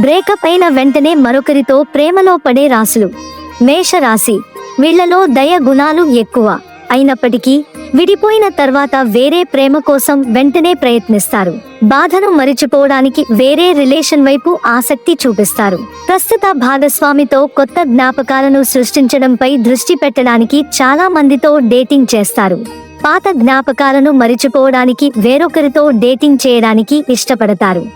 Breakup అయిన వెంటనే మరొకరితో ప్రేమలో పడే రాశులు మేషరాశి. వీళ్ళలో దయ గుణాలు ఎక్కువ. అయినప్పటికీ విడిపోయిన తర్వాత వేరే ప్రేమ కోసం వెంటనే ప్రయత్నిస్తారు. బాధను మరిచిపోవడానికి వేరే రిలేషన్ వైపు ఆసక్తి చూపిస్తారు. ప్రస్తుత భాగస్వామితో కొత్త జ్ఞాపకాలను సృష్టించడంపై దృష్టి పెట్టడానికి చాలా మందితో డేటింగ్ చేస్తారు. పాత జ్ఞాపకాలను మరిచిపోవడానికి వేరొకరితో డేటింగ్ చేయడానికి ఇష్టపడతారు.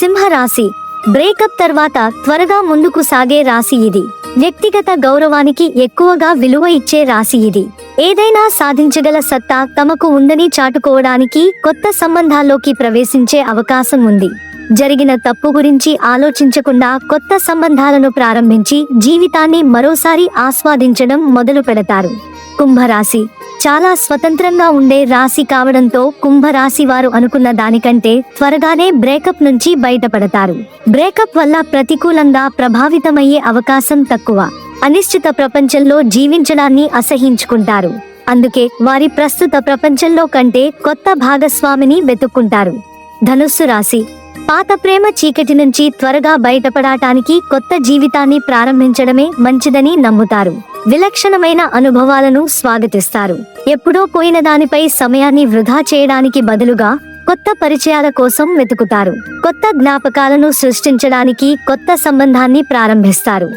సింహరాశి. బ్రేకప్ తర్వాత త్వరగా ముందుకు సాగే రాశి ఇది. వ్యక్తిగత గౌరవానికి ఎక్కువగా విలువ ఇచ్చే రాశి ఇది. ఏదైనా సాధించగల సత్తా తమకు ఉందని చాటుకోవడానికి కొత్త సంబంధాల్లోకి ప్రవేశించే అవకాశం ఉంది. జరిగిన తప్పు గురించి ఆలోచించకుండా కొత్త సంబంధాలను ప్రారంభించి జీవితాన్ని మరోసారి ఆస్వాదించడం మొదలు పెడతారు కుంభరాశి చాలా స్వతంత్రంగా ఉండే రాశి కావడంతో కుంభరాశి వారు అనుకున్న దానికంటే త్వరగానే బ్రేకప్ నుంచి బయటపడతారు. బ్రేకప్ వల్ల ప్రతికూలంగా ప్రభావితమయ్యే అవకాశం తక్కువ. అనిశ్చిత ప్రపంచంలో జీవించడాన్ని అసహించుకుంటారు. అందుకే వారి ప్రస్తుత ప్రపంచంలో కంటే కొత్త భాగస్వామిని వెతుక్కుంటారు. ధనుస్సు రాశి పాత ప్రేమ చీకటి నుంచి త్వరగా బయటపడటానికి కొత్త జీవితాన్ని ప్రారంభించడమే మంచిదని నమ్ముతారు. విలక్షణమైన అనుభవాలను స్వాగతిస్తారు. ఎప్పుడో పోయిన దానిపై సమయాన్ని వృధా చేయడానికి బదులుగా కొత్త పరిచయాల కోసం వెతుకుతారు. కొత్త జ్ఞాపకాలను సృష్టించడానికి కొత్త సంబంధాన్ని ప్రారంభిస్తారు.